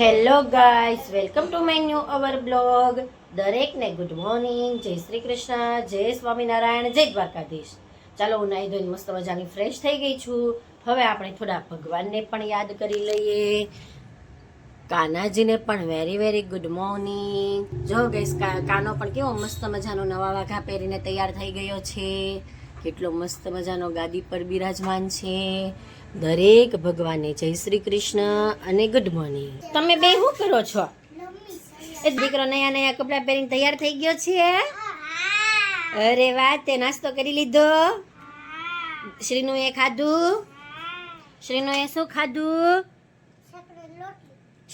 Hello guys welcome to my new our blog દરેકને good morning જય શ્રી કૃષ્ણ, જય સ્વામિનારાયણ, જય દ્વારકાધીશ. ચાલો, હું નાહી ધોઈને મસ્ત મજાની ફ્રેશ થઈ ગઈ છું. હવે આપણે થોડા ભગવાનને પણ યાદ કરી લઈએ. કાનાજીને પણ વેરી વેરી ગુડ મોર્નિંગ જો ગઈસ કાનો પણ કેવો મસ્ત મજાનો નવા વાઘા પહેરીને તૈયાર થઈ ગયો છે. કેટલો મસ્ત મજાનો ગાદી પર બિરાજમાન છે. દરેક ભગવાનને જય શ્રી કૃષ્ણ અને ગુડ મોર્નિંગ તમે બે શું કરો છો? એ દીકરો નયા નયા કપડાં પહેરીને તૈયાર થઈ ગયો છે અરે વાહ, તે નાસ્તો કરી લીધો? શ્રીનું એ ખાધું? શ્રીનું એ શું ખાધું?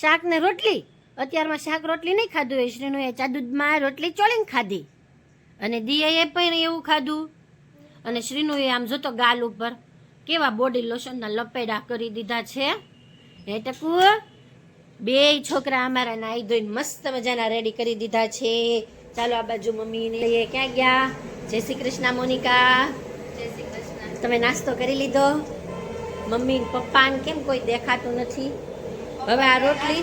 શાક ને રોટલી? અત્યારમાં શાક રોટલી નહીં ખાધું એ શ્રીનું એ ચાદુદમાં રોટલી ચોળીને ખાધી. અને દિયાએ પણ એવું ખાધું. અને શ્રીનું એ આમ જોતો ગાલ ઉપર. કેવા બોડી લોશનના લપેડા કરી દીધા છે? હે ટકુ બે છોકરા અમારા નાઈ ધોઈને મસ્ત મજાના રેડી કરી દીધા છે. ચાલો આ બાજુ મમ્મીને લઈએ. ક્યાં ગયા? જય શ્રી કૃષ્ણ મોનિકા. તમે નાસ્તો કરી લીધો? મમ્મી પપ્પાને કેમ કોઈ દેખાતું નથી? હવે આ રોટલી?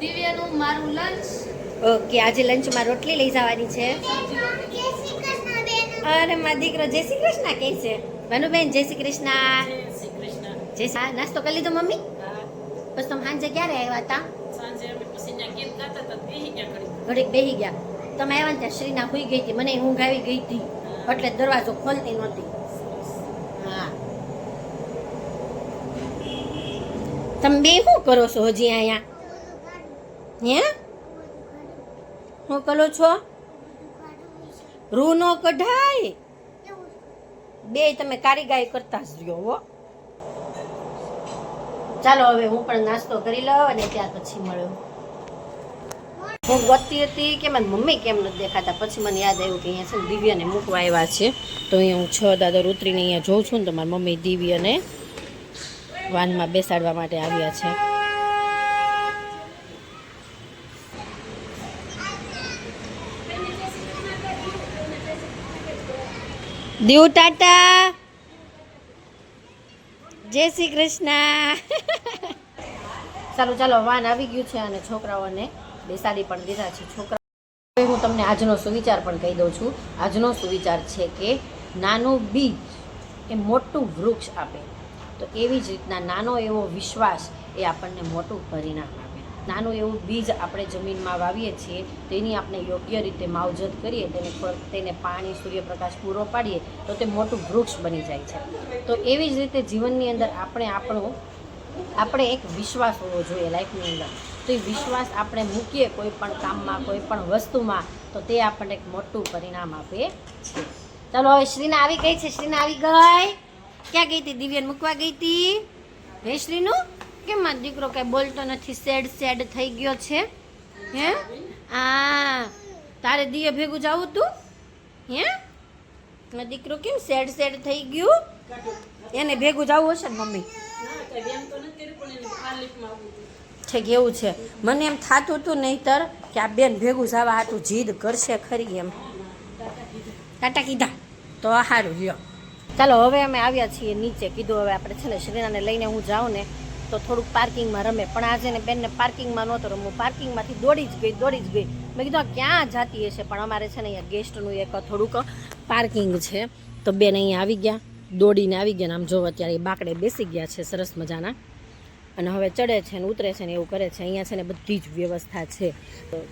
દિવ્યાનું મારું લંચ ઓકે આજે લંચમાં રોટલી લઈ જવાની છે. અરે મારા દીકરો જય શ્રી કૃષ્ણ કહે છે. ભાનુબેન જય શ્રી કૃષ્ણ. જય શ્રી નાસ્તો કરી લીધો મમ્મી? બસ તમે સાંજે ક્યારે આવ્યા હતા? ઘડીક. બેહી ગયા. તમે આવ્યા ને ત્યાં શ્રીના હુઈ ગઈ હતી. મને ઊંઘ આવી ગઈ હતી. એટલે દરવાજો ખોલતી નહોતી. હા. તમે બે શું કરો છો હજી અહીંયા? હે હું કરો છો? રૂ નો કઢાય. બે તમે કારીગાઈ કરતા જ રહ્યો હો. ચાલો હવે હું પણ નાસ્તો કરી લઉં અને ત્યાર પછી મળ્યો હું ગોતતી હતી કે મને મમ્મી કેમ નથી દેખાતા? પછી મને યાદ આવ્યું કે અહીંયા છે ને દિવ્યાને મૂકવા આવ્યા છે. તો અહીંયા હું છ દાદર ઉતરીને અહીંયા જોઉં છું ને તો મારી મમ્મી દિવ્યાને વાનમાં બેસાડવા માટે આવ્યા છે. દીવ ટાટા. જય શ્રી કૃષ્ણ. ચાલો ચાલો, વાન આવી ગયું છે અને છોકરાઓને બેસાડી પણ દીધા છે. છોકરા હું તમને આજનો સુવિચાર પણ કહી દઉં છું. આજનો સુવિચાર છે કે નાનું બીજ એ મોટું વૃક્ષ આપે. તો એવી જ રીતના નાનો એવો વિશ્વાસ એ આપણને મોટું પરિણામ આપે. નાનું એવું બીજ આપણે જમીનમાં વાવીએ છીએ, તેની આપણે યોગ્ય રીતે માવજત કરીએ, તેને તેને પાણી, સૂર્યપ્રકાશ પૂરો પાડીએ, તો તે મોટું વૃક્ષ બની જાય છે. તો એવી જ રીતે જીવનની અંદર આપણે આપણો, આપણે એક વિશ્વાસ હોવો જોઈએ લાઈફની અંદર. તો એ વિશ્વાસ આપણે મૂકીએ કોઈ પણ કામમાં, કોઈ પણ વસ્તુમાં, તો તે આપણને એક મોટું પરિણામ આપે છે. ચાલો હવે શ્રીના આવી ગઈ છે, શ્રીના આવી ગઈ. ક્યાં ગઈ હતી? દિવ્યન મૂકવા ગઈ હતી? હે શ્રીનું? કેમ દીકરો કાંઈ બોલતો નથી? સેડ સેડ થઈ ગયો છે. હે? આ, તારે દિયે ભેગું જાવું તું? હે? મારો દીકરો કેમ સેડ સેડ થઈ ગયું? એને ભેગું જવું હશે ને મમ્મી? ઠીક એવું છે? મને એમ થતું હતું નહીતર કે આ બેન ભેગું જવા હતું જીદ કરશે ખરી એમ. ટાટા કીધા. તો સારું લ્યો. ચાલો, હવે અમે આવ્યા છીએ નીચે. કીધું હવે આપણે છે ને શ્રીનાને લઈને હું જાઉં ને. તો થોડુંક પાર્કિંગમાં રમે. પણ આજે ને બેનને પાર્કિંગમાં નહોતો રમવું. પાર્કિંગમાંથી દોડી જ ગઈ, દોડી જ ગઈ. મેં કીધું ક્યાં જાતી હશે? પણ અમારે છે ને અહીંયા ગેસ્ટનું એક થોડુંક પાર્કિંગ છે. તો બેન અહીંયા આવી ગયા, દોડીને આવી ગયા આમ જોવો અત્યારે બાકડે બેસી ગયા છે સરસ મજાના. અને હવે ચડે છે ને, ઉતરે છે ને, એવું કરે છે. અહીંયા છે ને બધી જ વ્યવસ્થા છે.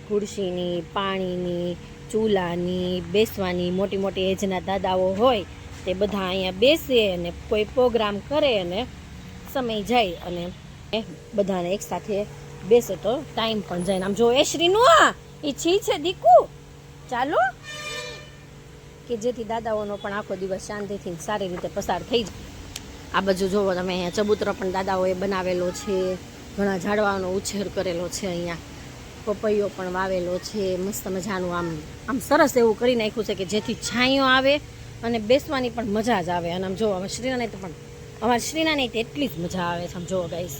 ખુરશીની, પાણીની, ચૂલાની, બેસવાની મોટી મોટી એજના દાદાઓ હોય તે બધા અહીંયા બેસે અને કોઈ પ્રોગ્રામ કરે અને સમય જાય અને બધાને બધાને એકસાથે બેસે તો ટાઈમ પણ જાય આમ જો એ શ્રીનું, આ, એ છી છે દીકુ. ચાલો. કે જેથી દાદાઓનો પણ આખો દિવસ શાંતિથી સારી રીતે પસાર થઈ જાય. આ બાજુ જોવો, તમે અહીંયા ચબૂતરો પણ દાદાઓએ બનાવેલો છે. ઘણા ઝાડવાનો ઉછેર કરેલો છે અહીંયા. પપૈયો પણ વાવેલો છે. મસ્ત મજાનું આમ આમ સરસ એવું કરી નાખ્યું છે કે જેથી છાંયો આવે અને બેસવાની પણ મજા જ આવે. અને આમ જો અમે શ્રીનાને તો પણ અમારા શ્રીનાને એટલી જ મજા આવે છે, આમ જોવો ગાઈસ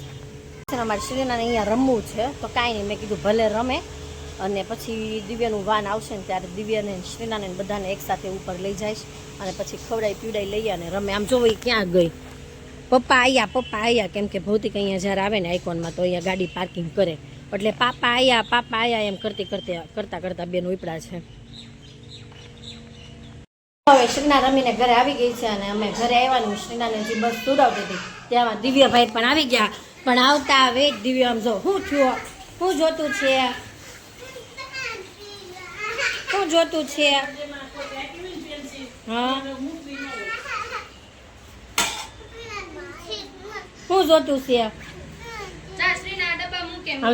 અમારે શ્રીનાને અહીંયા રમવું છે, તો કાંઈ નહીં, મેં કીધું ભલે રમે. અને પછી દિવ્યાનું વાન આવશે ને ત્યારે દિવ્યાને શ્રીનાને બધાને એકસાથે ઉપર લઈ જઈશ અને પછી ખવડાવી પીવડાવી લઈએ અને રમે. આમ જોવો ક્યાં ગઈ? પપ્પા આવ્યા પપ્પા આવ્યા કેમ કે ભૌતિક અહીંયા જ્યારે આવે ને આઇકોનમાં, તો અહીંયા ગાડી પાર્કિંગ કરે. એટલે પાપા આવ્યા પાપા આવ્યા એમ કરતી કરતી, કરતાં કરતાં બેન ઉપડા છે. હવે શ્રીના રમીને ઘરે આવી ગઈ છે અને અમે ઘરે આવ્યા ને શ્રીનાને જે બસ દોડાવતી હતી ત્યાં દિવ્યભાઈ પણ આવી ગયા. પણ આવતા આવે જ દિવ્ય આમ જો શું થયું હું જોતું છે શું જોતું છે હા? શું જોતું છે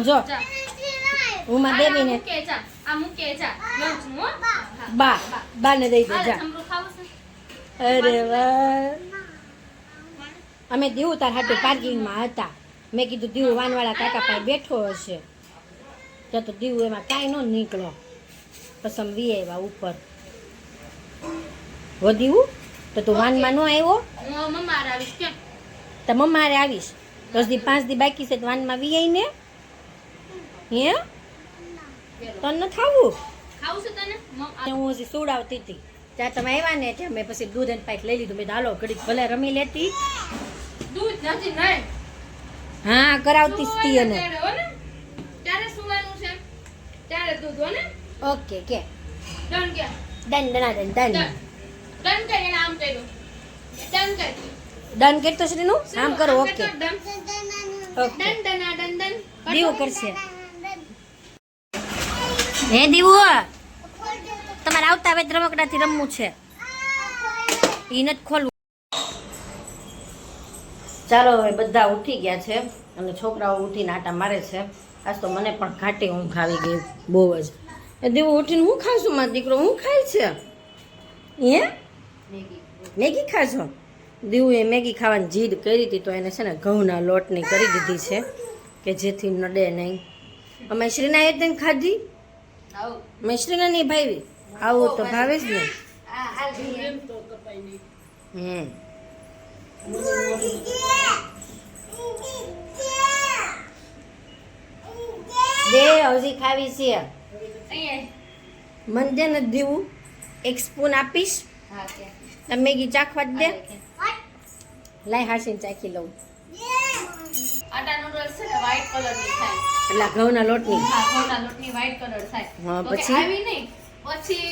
જા. હું માં બેબીને. આ મૂકે જા લઉં છું હો. હા. બા બાને દઈ દે જા. અરે વાહ. અમે દીવું તાર હાટુ પાર્કિંગમાં હતા. મેં કીધું દીવું વાનવાળા કાકા પાસે બેઠો હશે. ત્યાં તો દીવું એમાં કાંઈ ન નીકળો. પછી અમે વી આવ્યા ઉપર. હો દીવું તો તું વાનમાં ન આવ્યો તો મમ્મા આવીશ. દસ દી પાંચ દી બાકી છે તો વાનમાં વી આવીને હે? તને ખાવું છે તને? હું હજી સુવડાવતી હતી. ત્યાં તમે આવ્યા ને ત્યાં મેં પછી દૂધ અને પાઇપ લઈ લીધું. મેં હાલો ઘડીક ભલે રમી લેતી. દૂધ નથી નહીં. હા કરાવતી જ એને. ત્યારે હો ને? ત્યારે સુવાનું છે. ત્યારે દૂધ ને? ઓકે કે. ડન કે. ડન ડના ડન ડન. ડન. એને આમ કર્યું. ડન કરી ડન કરતો શ્રીનું આમ કરો okay. Done. Okay. Done done done done. કરશે. હે દીવો? તમારે આવતા હવે રમકડાથી રમવું છે. એ નથી ખોલવું. ચાલો હવે બધા ઉઠી ગયા છે અને છોકરાઓ ઉઠીને આટા મારે છે. આજ તો મને પણ ઘાટી ઊંઘ આવી ગઈ બહુ જ. એ દીવો ઉઠીને હું ખાશું મારો દીકરો હું ખાય છે? હે? મેગી ખાશો? દીવુએ મેગી ખાવાની જીદ કરી હતી તો એને છે ને ઘઉંના લોટની કરી દીધી છે, કે જેથી નડે નહીં. અમે શ્રીનાએ તેને ખાધી. આવું. મેં નહીં ભાવી આવું તો ભાવે જ ને બે હમ દે હજી ખાવી છે. મને દે દેવું. એક સ્પૂન આપીશ. તમે મેગી ચાખવા જ દે. લાય હાસીને ચાખી લઉં. આટા નૂડલ્સ છે ને વ્હાઈટ કલર થાય. એટલે ઘઉંના લોટની. હા ઘઉંના લોટની વ્હાઈટ કલર થાય. હા, પછી? આવી નહીં. પછી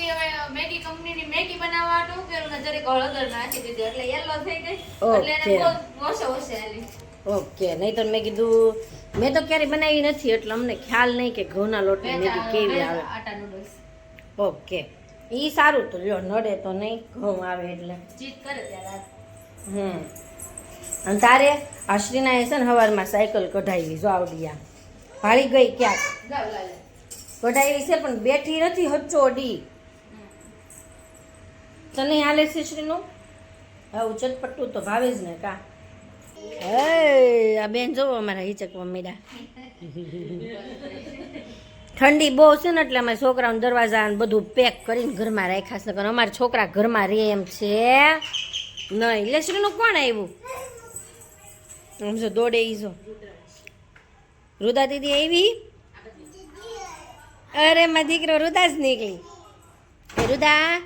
મેગી કંપનીની મેગી બનાવવાનું કે એને જરીક હળદર નાખી દીધી. એટલે યલો થઈ ગઈ. એટલે એને. બહુ ઓછો ઓછો આલી. ઓકે નહીં તો મેં કીધું મેં તો ક્યારેય બનાવી નથી એટલે અમને ખ્યાલ નહીં કે ઘઉંના લોટની મેગી કેવી આવે. આટા નૂડલ્સ ઓકે ઈ સારું તો લ્યો નડે તો નહીં ઘઉં આવે એટલે. ચીટ કરે ત્યારે. હમ. અને તારે આશ્રીના છે ને સવારમાં સાયકલ કઢાવી જો આવડિયા ભાળી ગઈ ક્યાંક? કઢાઈ છે પણ બેઠી નથી હચ્ચો ડી. તને હાલે છે શ્રીનું? આવું ચટપટું તો ભાવે જ ને કા? હે આ બેન જોવો અમારા હિચકવા મેડા ઠંડી બહુ છે ને એટલે અમારે છોકરાઓને દરવાજા બધું પેક કરીને ઘરમાં રાખ્યા છે. કારણ અમારા છોકરા ઘરમાં રહે એમ છે. નહીં. લેશ્રીનું કોણ આવ્યું? આમ જો દોડે ઈ જો. રુદા દીદી આવી? અરે મા દીકરો રુદા જ નીકળી. રુદા,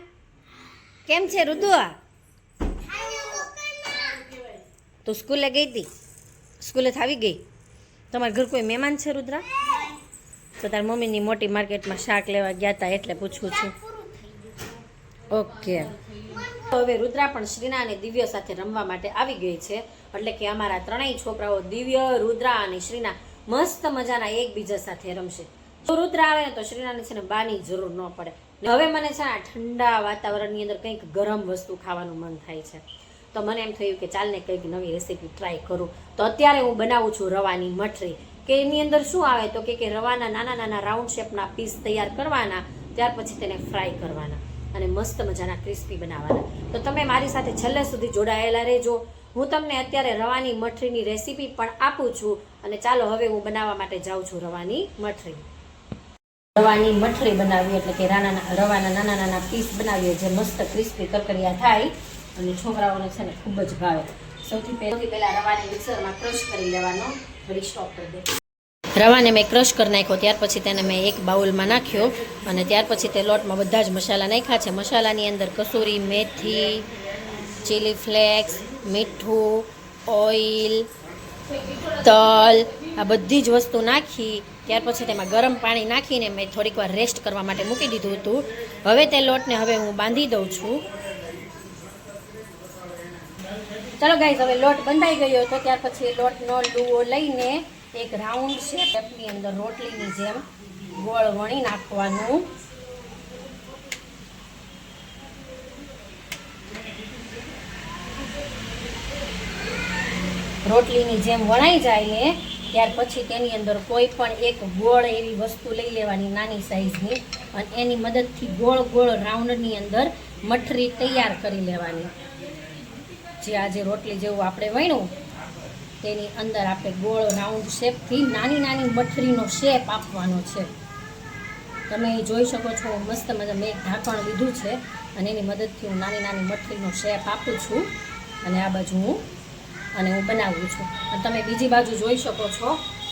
કેમ છે રુદુ? તું સ્કૂલે ગઈ હતી સ્કૂલે આવી ગઈ? તમારા ઘર કોઈ મહેમાન છે, રુદ્રા? તો તાર મમ્મીની મોટી માર્કેટમાં શાક લેવા ગયા હતા એટલે પૂછું છું. ઓકે. હવે રુદ્રા પણ શ્રીના અને દિવ્ય સાથે રમવા માટે આવી ગઈ છે. એટલે કે અમારા ત્રણેય છોકરાઓ દિવ્ય, રુદ્રા અને શ્રીના મસ્ત મજાના એકબીજા સાથે રમશે. જો રુદ્ર આવે તો શ્રીનાને છે ને બાની જરૂર ન પડે. હવે મને છે આ ઠંડા વાતાવરણની અંદર કંઈક ગરમ વસ્તુ ખાવાનું મન થાય છે. તો મને એમ થયું કે ચાલને કંઈક નવી રેસીપી ટ્રાય કરું. તો અત્યારે હું બનાવું છું રવાની મઠરી. કે એની અંદર શું આવે તો કે રવાના નાના નાના રાઉન્ડ શેપના પીસ તૈયાર કરવાના, ત્યાર પછી તેને ફ્રાય કરવાના અને મસ્ત મજાના ક્રિસ્પી બનાવવાના તો તમે મારી સાથે છેલ્લે સુધી જોડાયેલા રહેજો. હું તમને અત્યારે રવાની મઠરીની રેસીપી પણ આપું છું અને ચાલો હવે હું બનાવવા માટે જાઉં છું રવાની મઠરી. રવાની મઠરી બનાવી એટલે કે રાના રવાના નાના નાના પીસ બનાવીએ જે મસ્ત ક્રિસ્પી કરકરિયા થાય અને છોકરાઓને છે ને ખૂબ જ ભાવે. સૌથી પહેલાંથી પહેલાં રવાને મિક્સરમાં ક્રશ કરી લેવાનો. વળી સ્ટોપ કરી દે. રવાને મેં ક્રશ કરી નાખ્યો, ત્યાર પછી તેને મેં એક બાઉલમાં નાખ્યો અને ત્યાર પછી તે લોટમાં બધા જ મસાલા નાખ્યા છે. મસાલાની અંદર કસૂરી મેથી ચીલી ફ્લેક્સ મીઠું, ઓઇલ, તલ, આ બધી જ વસ્તુ નાખી, ત્યાર પછી તેમાં ગરમ પાણી નાખીને મેં થોડીક વાર રેસ્ટ કરવા માટે મૂકી દીધું હતું. હવે તે લોટને હવે હું બાંધી દઉં છું. ચલો ગાઈઝ હવે લોટ બંધાઈ ગયો હતો ત્યાર પછી લોટનો ડુઓ લઈને એક રાઉન્ડ શેપની અંદર રોટલીની જેમ ગોળ વણી નાખવાનું. રોટલીની જેમ વણાઈ જાય ને, ત્યાર પછી તેની અંદર કોઈ પણ એક ગોળ એવી વસ્તુ લઈ લેવાની નાની સાઈઝની અને એની મદદથી ગોળ ગોળ રાઉન્ડની અંદર મઠરી તૈયાર કરી લેવાની. જે આજે રોટલી જેવું આપણે વણ્યું, તેની અંદર આપણે ગોળ રાઉન્ડ શેપથી નાની નાની મઠરીનો શેપ આપવાનો છે. તમે જોઈ શકો છો, મસ્ત મજા મેં ઢાંકણ લીધું છે અને એની મદદથી હું નાની નાની મઠરીનો શેપ આપું છું અને આ બાજુ હું અને હું બનાવું છું. તમે બીજી બાજુ જોઈ શકો છો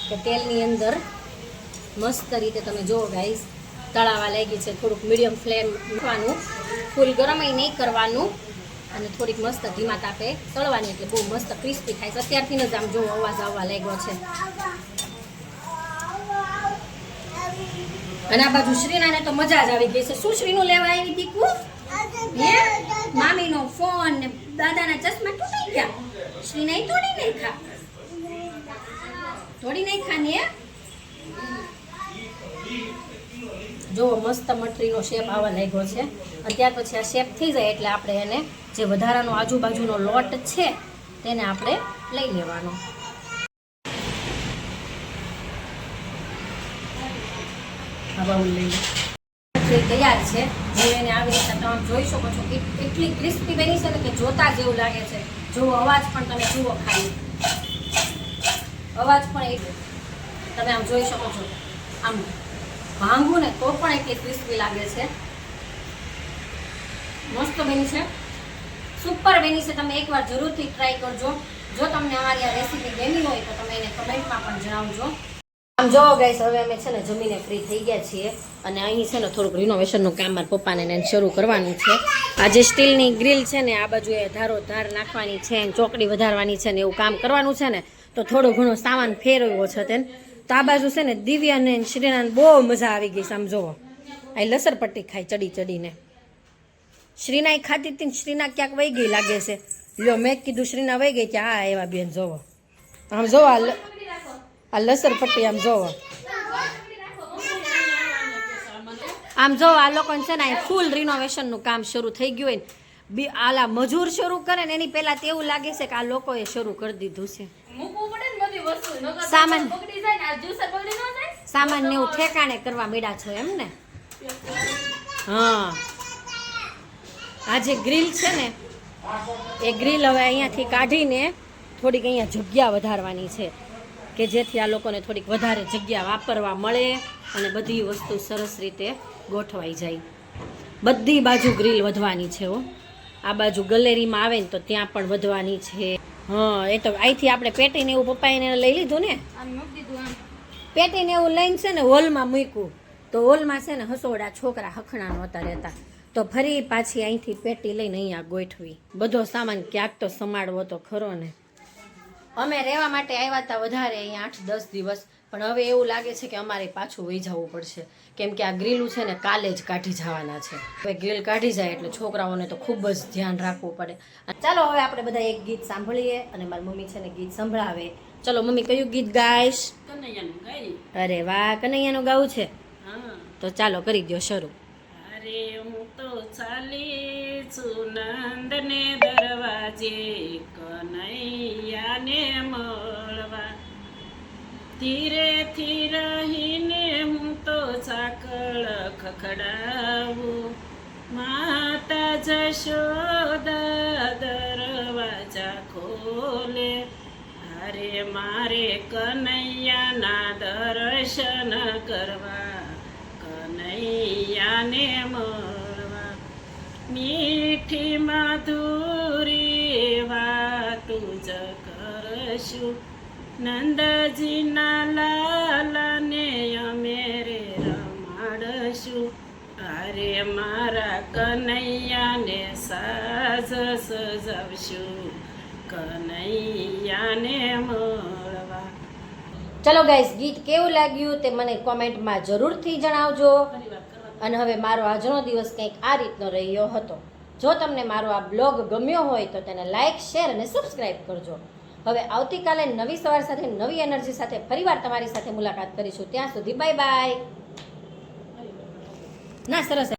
કે તેલની અંદર મસ્ત રીતે તમે જુઓ ગાઈસ તળાવા લાગી છે, થોડુંક મીડિયમ ફ્લેમ મૂકવાનું. ફૂલ ગરમય નહીં કરવાનું અને થોડીક મસ્ત ધીમા તાપે તળવાની એટલે બહુ મસ્ત ક્રિસ્પી થાય છે. અત્યારથી જ આમ જો અવાજ આવવા લાગ્યો છે. અને આ બાજુ શ્રીનાને તો મજા જ આવી ગઈ છે. શું શ્રીનું લેવા આવી દીકુ? હે? મામીનો ફોન ને દાદાના ચશ્મા તૂટી ગયા. નહીં તોડી નહીં ખા તોડી નહીં ખા ને? જો, મસ્ત મઠરીનો શેપ આવવા લાગ્યો છે. અને ત્યાર પછી આ શેપ થઈ જાય એટલે આપણે એને જે વધારાનો આજુબાજુનો લોટ છે, તેને આપણે લઈ લેવાનો. હવે લઈ લઉં. મઠરી તૈયાર છે હું એને આવી રીતે તમે જોઈ શકો છો એટ- એટલી ક્રિસ્પી બની છે ને કે જોતા જેવું લાગે છે. જો અવાજ પણ તમે જુઓ ખાલી. અવાજ પણ એ તમે આમ જોઈ શકો છો. આમ ભાંગું ને તો પણ એટલી ક્રિસ્પી લાગે છે. મસ્ત બની છે. સુપર બની છે. તમે એકવાર જરૂરથી ટ્રાય કરજો. જો તમને અમારી આ રેસીપી ગમી હોય તો તમે એને કમેન્ટમાં પણ જણાવજો. આમ જો ગાઈસ હવે અમે છે ને જમીને ફ્રી થઈ ગયા છીએ અને અહીં છે ને થોડુંક રિનોવેશનનું કામ મારા પપ્પાને એને શરૂ કરવાનું છે. આ જે સ્ટીલની ગ્રીલ છે ને, આ બાજુ એ ધારો ધાર નાખવાની છે ને, ચોકડી વધારવાની છે ને, એવું કામ કરવાનું છે ને, તો થોડો ઘણો સામાન ફેરવ્યો છે તેને તો આ બાજુ છે ને દિવ્યા અને શ્રીનાને બહુ મજા આવી ગઈ છે, આમ જોવો. આ લસરપટ્ટી ખાય ચડી ચડીને. શ્રીના એ ખાતી હતી શ્રીના ક્યાંક વહી ગઈ લાગે છે. લ્યો, મેં કીધું શ્રીના વહી ગઈ કે હા એવા બેન, જોવો. આમ જોવો આ આ લસરપટ્ટી આમ જોવો. આમ જો આ લોકોને છે ને અહીં ફૂલ રિનોવેશનનું કામ શરૂ થઈ ગયું હોય ને બી આલા મજૂર શરૂ કરે ને એની પહેલા તો એવું લાગે છે કે આ લોકોએ શરૂ કરી દીધું છે. સામાન. આ સામાન ને એવું ઠેકાણે કરવા માંડ્યા છો એમ ને? હા. આ જે ગ્રીલ છે ને એ ગ્રીલ હવે અહીંયાથી કાઢીને થોડીક અહીંયા જગ્યા વધારવાની છે. કે જેથી આ લોકોને થોડીક વધારે જગ્યા વાપરવા મળે અને બધી વસ્તુ સરસ રીતે ગોઠવાઈ જાય. બધી બાજુ ગ્રીલ વધવાની છે હો. આ બાજુ ગલેરીમાં આવે ને તો ત્યાં પણ વધવાની છે. હા એ તો અહીંથી આપણે પેટીને એવું પપ્પાએ લઈ લીધું ને? પેટીને એવું લઈને છે ને હોલમાં મૂક્યું. તો હોલમાં છે ને હસોડા છોકરા હખણા નહોતા રહેતા તો ફરી પાછી અહીંથી પેટી લઈને અહીંયા ગોઠવી. બધો સામાન ક્યાંક તો સમાડવો તો ખરો ને. અમે રહેવા માટે આવ્યા હતા વધારે અહીંયા આઠ દસ દિવસ પણ હવે એવું લાગે છે કે અમારે પાછું વહી જવું પડશે. કેમ કે આ ગ્રીલું છે ને કાલે જ કાઢી જવાના છે. હવે ગ્રીલ કાઢી જાય એટલે છોકરાઓને તો ખૂબ જ ધ્યાન રાખવું પડે. ચાલો હવે આપણે બધા એક ગીત સાંભળીએ અને મારી મમ્મી છે ને ગીત સંભળાવે. ચલો મમ્મી કયું ગીત ગાઈશ? અરે વાહ કનૈયાનું ગાવું છે. તો ચાલો કરી દો શરૂ. અરે હું તો ચાલી છું નંદને દરવાજે કનૈયાને મળવા. ધીરે રહીને હું તો સાકળ ખખડાવું. માતા જશોદા દરવાજા ખોલે. અરે મારે કનૈયાના દર્શન કરવા. કનૈયાને મળવા. મીઠી માધુરી વાતું જ કરશું. નંદજીના લાલાને અમે રે રમાડશું. અરે મારા કનૈયાને સાજ સજાવશું. કનૈયાને મળવા. ચલો ગાઈસ ગીત કેવું લાગ્યું તે મને કોમેન્ટમાં જરૂરથી જણાવજો. અને હવે મારો આજનો દિવસ કંઈક આ રીતનો રહ્યો હતો. જો તમને મારો આ બ્લોગ ગમ્યો હોય તો તેને લાઇક શેર અને સબસ્ક્રાઈબ કરજો. હવે આવતીકાલે નવી સવાર સાથે નવી એનર્જી સાથે ફરીવાર તમારી સાથે મુલાકાત કરીશું. ત્યાં સુધી બાય બાય. ના, સરસ.